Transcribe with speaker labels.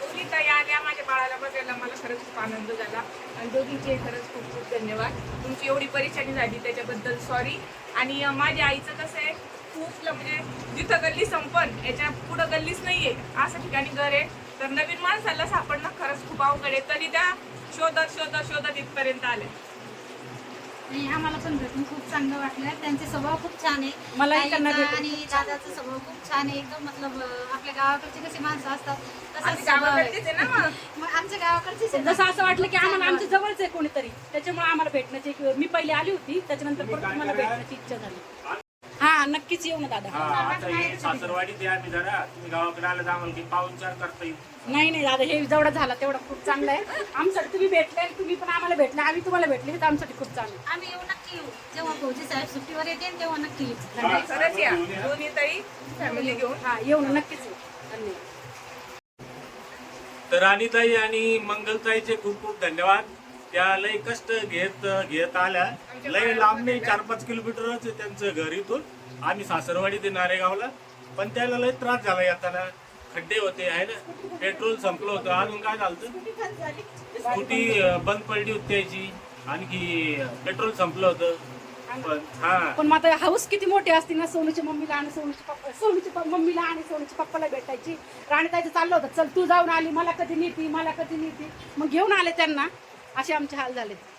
Speaker 1: दोन्ही ताई आल्या माझ्या बाळाला बघायला. मला खरंच खूप आनंद झाला. आणि दोघींचे खरंच खूप खूप धन्यवाद. तुमची एवढी परेशानी झाली त्याच्याबद्दल सॉरी आणि माझ्या आईचं कसं आहे खूप म्हणजे जिथं गल्ली संपन याच्या पुढं गल्लीच नाहीये. असं ठिकाणी घर आहे. तर नवीन माणसाला सापडणं खरंच खूप अवघड आहे. तरी त्या शोधत शोधत शोधत इथपर्यंत आले
Speaker 2: आणि आम्हाला पण भेटून खूप चांगलं वाटलं. त्यांचे स्वभाव खूप छान आहे.
Speaker 3: त्यांना
Speaker 2: ताईचा
Speaker 3: भेटून
Speaker 2: आणि दादाचा स्वभाव खूप छान आहे. एकदम मतलब अं, आपल्या गावाकडचे कसे माणसं असतात तसाच
Speaker 1: आम्ही
Speaker 2: स्वभाव आहे.
Speaker 1: गावाकडचेच आहे ना मग.
Speaker 2: मग आमच्या गावाकडचेच आहे ना.
Speaker 3: जसं असं वाटलं की आम्हाला आमच्या जवळच आहे कोणीतरी. त्याच्यामुळे आम्हाला भेटण्याची एक- मी पहिले आली होती त्याच्यानंतर परत मला भेटण्याची इच्छा झाली. हा नक्कीच येऊ ना दादा.
Speaker 4: हा आता हे आम्ही जरा तुम्ही गावाकडे आलं तर आम्हाला काही पाहुणचार करता येईल
Speaker 3: नाही. नाही दादा हे जेवढा झाला तेवढा खूप चांगला आहे. आमच्यासाठी तुम्ही भेटले तुम्ही पण आम्हाला भेटले आम्ही तुम्हाला भेटले तर आमच्यासाठी खूप चांगलं आहे.
Speaker 2: आम्ही येऊ नक्की येऊ. जेव्हा भाऊजी साहेब सुट्टीवर येते तेव्हा नक्की येऊ.
Speaker 1: नाही, खरंच या. दोन्ही ताई फॅमिली घेऊन.
Speaker 3: हा येऊ ना नक्कीच येऊ. धन्यवाद.
Speaker 4: तर राणीताई आणि मंगलताईचे खूप खूप धन्यवाद. त्या लय कष्ट घेत घेत आल्या. लय लांब नाही चार पाच किलोमीटरच त्यांचं घर इथून. आम्ही सासरवाडी ते नारेगावला. पण त्याला लय त्रास झाला येताना. खड्डे होते आहे ना? पेट्रोल संपलं होतं. अजून काय झालं स्कूटी बंद पडली होती त्याची. आणखी पेट्रोल संपलं होतं. पण हा.
Speaker 3: पण मग आता हाऊस किती मोठी असती ना सोनूच्या मम्मीला आणि सोनूच्या पप्पा सोनूच्या मम्मीला आणि सोनूच्या पप्पाला भेटायची. राणीताईचं चाललं होतं. चल तू जाऊन आली. मला कधी नेती मला कधी नेती. मग घेऊन आले त्यांना. असे आमचे हाल झालेत.